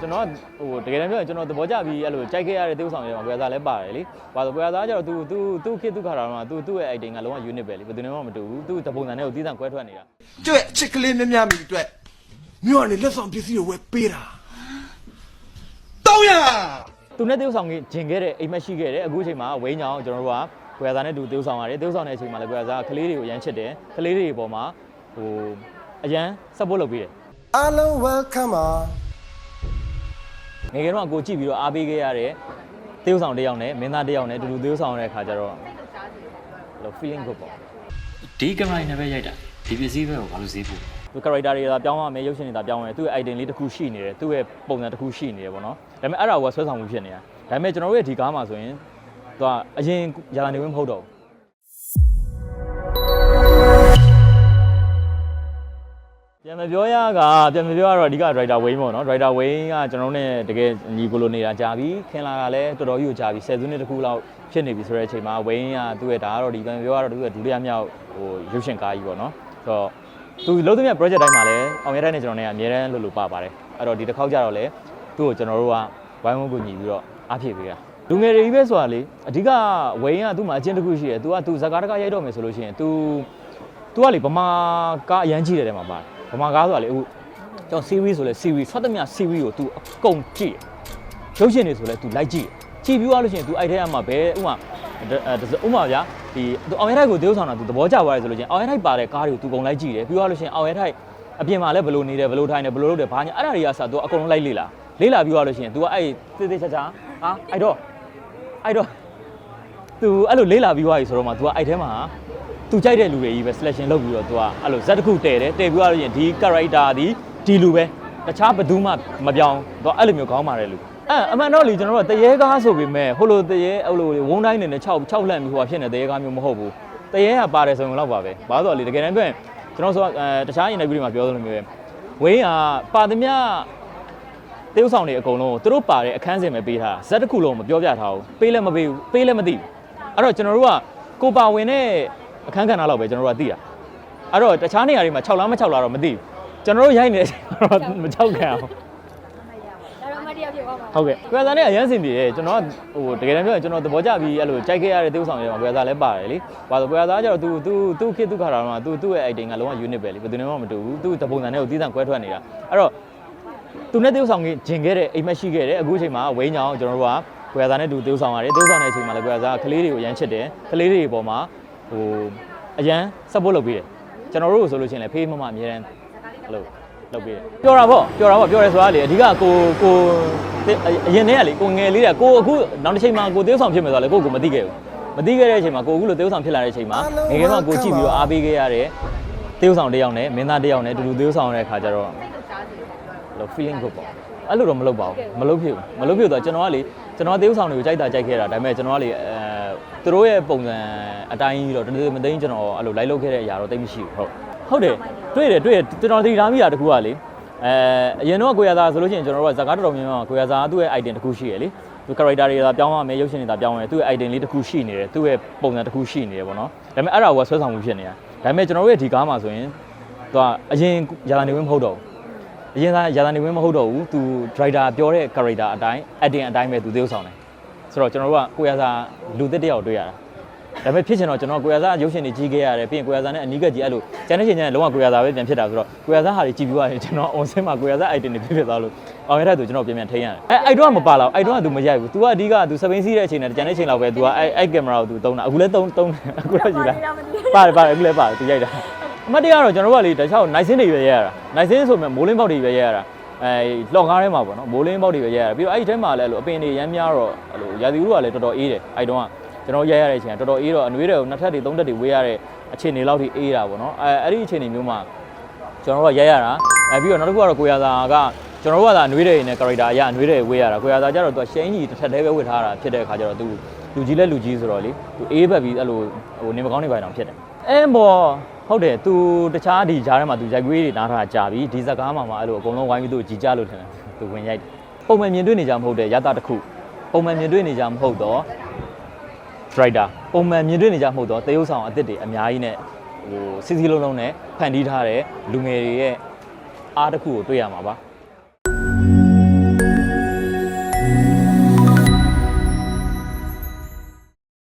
ကျွန်တော်ဟိုတကယ်တမ်းပြောရင်ကျွန်တော်သဘောကျပြီးအဲ့လိုကြိုက်ခဲ့ရတဲ့တေးဥဆောင်တွေမှာကိုရသားလည်းပါတယ်လေ။ဘာလို့ကိုရသားကျတော့ तू तू तू ခေတ်သူခါတာတော့ तू သူ့ရဲ့ item ကလုံးဝ unit ပဲလေ။ဘယ်သူနဲ့မှမတူဘူး။ तू တပုံစံနဲ့ကိုတီးတန့်ကွဲထွက်နေတာ ကျွဲ့အချစ်ကလေးများများမိအတွက်မြို့ကနေလက်ဆောင်ပစ္စည်းတွေဝယ်ပေးတာ300 ။သူနဲ့တေးဥဆောင်ကြီးဂျင်ခဲ့တဲ့အိမ်မက်ရှိခဲ့တဲ့အခုအချိန်မှာဝိန်းချောင်းကျွန်တော်တို့ကကိုရသားနဲ့တူတေးဥဆောင်ရတယ်။တေးဥဆောင်တဲ့အချိန်မှာလည်းကိုရသားကကလေးတွေကိုရမ်းချစ်တယ်။ကလေးတွေအပေါ်မှာဟိုအရန် support လုပ်ပေးတယ် အားလုံး welcome ပါ ငယ်ငယ်တော့ကိုကြည့်ပြီးတော့အားပေးခဲ့ရတဲ့တေးဥဆောင်တစ်ယောက်နဲ့မင်းသားတစ်ယောက်နဲ့တူတူတေးဥဆောင်ရတဲ့ခါကျတော့လို့ feeling good ပေါ့ဒီကင်မရာနဲ့ပဲရိုက်တာဒီပစ္စည်းပဲကိုဘာလို့ဈေးပို့သူ character တွေသာပြောင်းရမယ်ရုပ်ရှင်တွေသာပြောင်းရမယ်သူ့ရဲ့ item လေးတစ်ခုရှိနေတယ်သူ့ရဲ့ပုံစံတစ်ခုရှိနေတယ်ပေါ့နော်ဒါပေမဲ့အဲ့ဒါကဆွဲဆောင်မှုဖြစ်နေတာဒါပေမဲ့ကျွန်တော်တို့ရဲ့ဒီကားမှာဆိုရင်သူကအရင်ရာနေဝင်မဟုတ်တော့ဘူး မပြောရကပြန်မပြောရတော့အဓိက driver Wayne ပေါ့နော် driver Wayne ကကျွန်တော်တို့ ਨੇ တကယ်ညီကိုလိုနေတာကြာပြီခင်လာတာလည်းတော်တော်ကြီးကိုကြာပြီ10စုနှစ်တစ်ခုလောက်ဖြစ်နေပြီဆိုတဲ့အချိန်မှာ Wayne ကသူ့ရဲ့ဒါကတော့ဒီပြန်ပြောရတော့သူ့ရဲ့ဒုတိယမြောက်ဟိုရုပ်ရှင်ကားကြီးပေါ့နော်ဆိုတော့ သူလုံးသမီး project တိုင်းမှာလည်းအောင်ရတဲ့နဲ့ကျွန်တော်နဲ့အများတန်းလို့လို့ပါပါတယ်အဲ့တော့ဒီတစ်ခေါက်ကြတော့လေသူ့ကိုကျွန်တော်တို့ကဝိုင်းဝန်းကူညီပြီးတော့အားဖြည့်ပေးတာလူငယ်တွေကြီးပဲဆိုတာလေအဓိကဝိန်းကသူ့မှာအချင်းတစ်ခုရှိတယ် तू က तू ဇကားတကားရိုက်တော့မယ်ဆိုလို့ရှိရင် तू तू ကလေဗမာကားအရန်ကြီးတယ်တဲ့မှာပါတယ် ဗမာကားဆိုတာလေအခုကျွန်တော် series ဆိုလဲ series ဆွတ်သမျှ series ကို तू အကုန်ကြည့်ရုပ်ရှင်တွေဆိုလဲ तू လိုက်ကြည့်ကြည့်ပြီးသွားလို့ရှိရင် तू အဲ့ထဲမှာဘယ်ဥမာဥမာဗျာဒီ तू အောင်ရတဲ့ကိုတေးဥဆောင်တာ तू သဘောကျသွားတယ်ဆိုလို့ချင်းအောင်ရထိုက်ပါတဲ့ကားတွေကို तू ကုန်လိုက်ကြည့်တယ်ပြီးသွားလို့ရှိရင်အောင်ရထိုက်အပြင်မှာလည်းဘယ်လိုနေတယ်ဘယ်လိုထိုင်တယ်ဘယ်လိုလုပ်တယ်ဘာညာအဲ့ဒါတွေကစ तू အကုန်လုံးလိုက်လေ့လာလေ့လာပြီးသွားလို့ရှိရင် तू ကအဲ့တေးသေးချာချာဟာအဲ့တော့အဲ့တော့ तू အဲ့လိုလေ့လာပြီးသွားပြီဆိုတော့မှ तू ကအဲ့ထဲမှာ သူကြိုက်တဲ့လူတွေကြီးပဲ selection လုပ်ပြီးတော့သူကအဲ့လိုဇက်တစ်ခုတည်တယ်တည်ပြီးတော့ရင်ဒီ character ဒီဒီလူပဲတခြားဘသူမှမပြောင်းသူအဲ့လိုမျိုးခေါင်းမာတဲ့လူအဲအမှန်တော့လေကျွန်တော်တို့ကတရေကားဆိုပေမဲ့ဟိုလိုတရေအဲ့လိုဝုန်းတိုင်းနေနဲ့6 6လန့်ပြီးဟိုဟာဖြစ်နေတဲ့တရေကားမျိုးမဟုတ်ဘူးတရေကပါတယ်ဆိုရင်တော့ပါပဲဘာလို့ဆိုတော့လေတကယ်တမ်းပြောရင်ကျွန်တော်ဆိုအဲတခြား interview တွေမှာပြောသလိုမျိုးပဲဝင်းကပါသမျှတေးဥဆောင်တွေအကုန်လုံးကိုသူတို့ပါတဲ့အခန်းစဉ်ပဲပေးထားဇက်တစ်ခုလုံးမပြောပြထားဘူးပေးလည်းမပေးဘူးပေးလည်းမသိဘူးအဲ့တော့ကျွန်တော်တို့ကကိုပါဝင်တဲ့ အခန်းကဏ္ဍလောက်ပဲကျွန်တော်တို့ကသိတာအဲ့တော့တခြားနေရာတွေမှာ6လားမ6လားတော့မသိဘူးကျွန်တော်တို့ရိုက်နေတဲ့အချိန်မှာတော့မ6ခံအောင် ဒါတော့မတရားဖြစ်သွားမှာ ဟုတ်ကဲ့ကွယ်စာနဲ့အရန်စင်ပြေတယ်ကျွန်တော်ကဟိုတကယ်တမ်းပြောရင်ကျွန်တော်သဘောကျပြီးအဲ့လိုကြိုက်ခဲ့ရတဲ့တေးဥဆောင်တွေမှာကွယ်စာလည်းပါတယ်လေဘာလို့ကွယ်စာကျတော့ तू तू तू ခေတ်သူခါတာတော့ तू သူ့ရဲ့ item ကလုံးဝ unit ပဲလေဘယ်သူနဲ့မှမတူဘူး तू တပုံစံနဲ့ကိုတီးတန့်ကွဲထွက်နေတာအဲ့တော့သူနဲ့တေးဥဆောင်ကြီးဂျင်ခဲ့တဲ့အိမ်မက်ရှိခဲ့တဲ့အခုအချိန်မှာဝိန်းချောင်းကျွန်တော်တို့ကကွယ်စာနဲ့တူတေးဥဆောင်ရတယ်တေးဥဆောင်တဲ့အချိန်မှာလည်းကွယ်စာကကလေးတွေကိုရမ်းချစ်တယ်ကလေးတွေအပေါ်မှာ ဟိုအရန် support လုပ်ပေးတယ်ကျွန်တော်တို့ဆိုလို့ရှိရင်လည်းဖေးမမအမြဲတမ်းအဲ့လိုလုပ်ပေးတယ်ပြောတာပေါ့ပြောတာပေါ့ပြောရဲဆိုတာလေအဓိကကိုကိုအရင်တည်းကလေကိုငယ်လေးကကိုအခုနောက်တစ်ချိန်မှာကိုတေးဥဆောင်ဖြစ်မယ်ဆိုတာလေကိုကိုမသိခဲ့ဘူးမသိခဲ့တဲ့အချိန်မှာကိုအခုလိုတေးဥဆောင်ဖြစ်လာတဲ့အချိန်မှာငယ်ငယ်တော့ကိုကြည့်ပြီးတော့အားပေးခဲ့ရတဲ့တေးဥဆောင်တစ်ယောက်နဲ့မင်းသားတစ်ယောက်နဲ့တူတူတေးဥဆောင်ရတဲ့ခါကျတော့လို့ feeling good ပေါ့အဲ့လိုတော့မလုပ်ပါဘူးမလုပ်ဖြစ်ဘူးမလုပ်ဖြစ်တော့ကျွန်တော်ကလေကျွန်တော်သေဥဆောင်တွေကိုကြိုက်တာကြိုက်ခဲ့တာဒါပေမဲ့ကျွန်တော်ကလေအဲ သူတို့ရဲ့ပုံစံအတိုင်းကြီးတော့တနေ့မသိကျွန်တော်အဲ့လိုလိုက်လုပ်ခဲ့တဲ့အရာတော့တိတ်မရှိဘူးဟုတ်ဟုတ်တယ်တွေ့တယ်တွေ့တယ်ကျွန်တော်သိထားမိတာတခုကလေအဲအရင်တော့ကိုရသားဆိုလို့ရှိရင်ကျွန်တော်တို့ကဇာကားတော်တော်များများကိုရသားသူ့ရဲ့ item တစ်ခုရှိရလေသူ character တွေသာပြောင်းရမယ်ရုပ်ရှင်တွေသာပြောင်းရမယ်သူ့ရဲ့ item လေးတစ်ခုရှိနေတယ်သူ့ရဲ့ပုံစံတစ်ခုရှိနေတယ်ပေါ့နော်ဒါပေမဲ့အဲ့ဒါကဆွဲဆောင်မှုဖြစ်နေတာဒါပေမဲ့ကျွန်တော်တို့ရဲ့ဒီကားမှာဆိုရင်သူကအရင်ရာသာနေဝင်မဟုတ်တော့ဘူးအရင်ကရာသနေဝင်းမဟုတ်တော့ဘူးသူ driver ပြောတဲ့ character အတိုင်း acting အတိုင်းပဲသူသေုပ်ဆောင်တယ် ဆိုတော့ကျွန်တော်တို့ကကိုရစာလူသစ်တစ်ယောက်တွေ့ရတာဒါပေမဲ့ဖြစ်ချင်တော့ကျွန်တော်ကိုရစာရုပ်ရှင်တွေကြီးခဲ့ရတယ်ပြီးရင်ကိုရစာနဲ့အနီးကပ်ကြီးအဲ့လိုကျန်တဲ့ချိန်ကျန်လုံးဝကိုရစာပဲပြန်ဖြစ်တာဆိုတော့ကိုရစာဟာတွေကြည့်ပြီးသွားရင်ကျွန်တော် on scene မှာကိုရစာ item တွေဖြစ်ဖြစ်သွားလို့အောင်ရတဲ့သူကျွန်တော်ပြန်ပြန်ထိန်းရတယ်အဲအဲ့တော့ကမပါတော့အဲ့တော့ကသူမရိုက်ဘူး तू ကအဓိက तू စပိန်စီးတဲ့အချိန်နဲ့ကျန်တဲ့ချိန်လောက်ပဲ तू ကအဲ့အဲ့ကင်မရာကို तू သုံးတာအခုလည်းသုံးသုံးတယ်အခုတော့ယူလိုက်ပါတယ်ပါတယ်အခုလည်းပါတယ် तू ရိုက်တာအမတ်တရားတော့ကျွန်တော်တို့ကလေတခြားနိုင်စင်းတွေပဲရိုက်ရတာနိုင်စင်းဆိုပေမဲ့မိုးလင်းပေါက်တွေပဲရိုက်ရတာ အဲလော့ကားထဲမှာပေါ့နော်မိုးလင်းပေါက်တွေပဲရဲရတာပြီးတော့အဲ့ဒီထဲမှာလည်းအဲ့လိုအပင်တွေရမ်းများတော့အဲ့လိုရာသီဥတုကလည်းတော်တော်အေးတယ်အဲ့တုန်းကကျွန်တော်ရဲရတဲ့အချိန်ကတော်တော်အေးတော့အနွေးတွေကိုနှစ်ထပ်တွေသုံးထပ်တွေဝေးရတဲ့အခြေအနေလောက်ထိအေးတာပေါ့နော်အဲအဲ့ဒီအခြေအနေမျိုးမှာကျွန်တော်တို့ကရဲရတာအဲပြီးတော့နောက်တစ်ခုကတော့ကိုရသာကကျွန်တော်တို့ကသာအနွေးတွေနဲ့ character အရအနွေးတွေဝေးရတာကိုရသာကျတော့သူကရှိန်းကြီးတစ်ထပ်တည်းပဲဝေထားတာဖြစ်တဲ့အခါကျတော့သူလူကြီးလဲလူကြီးဆိုတော့လေသူအေးဘက်ပြီးအဲ့လိုဟိုနေမကောင်းနေပါအောင်ဖြစ်တယ်အဲမော် ဟုတ်တယ်သူတခြားဒီဂျားထဲမှာသူရိုက်ကွေးတွေနားထားတာကြာပြီဒီဇက်ကားမှာမှအဲ့လိုအကုန်လုံးဝိုင်းပြီးသူ့ကိုကြီးကြလို့ထင်တယ်သူဝင်ရိုက်တယ်ပုံမှန်မြင်တွေ့နေကြမဟုတ်တဲ့ရတာတစ်ခုပုံမှန်မြင်တွေ့နေကြမဟုတ်တော့ driver ပုံမှန်မြင်တွေ့နေကြမဟုတ်တော့တရုပ်ဆောင်အစ်စ်တွေအများကြီးနဲ့ဟိုစီစီလုံးလုံးနဲ့ဖန်တီးထားတဲ့လူငယ်တွေရဲ့အားတစ်ခုကိုတွေ့ရမှာပါ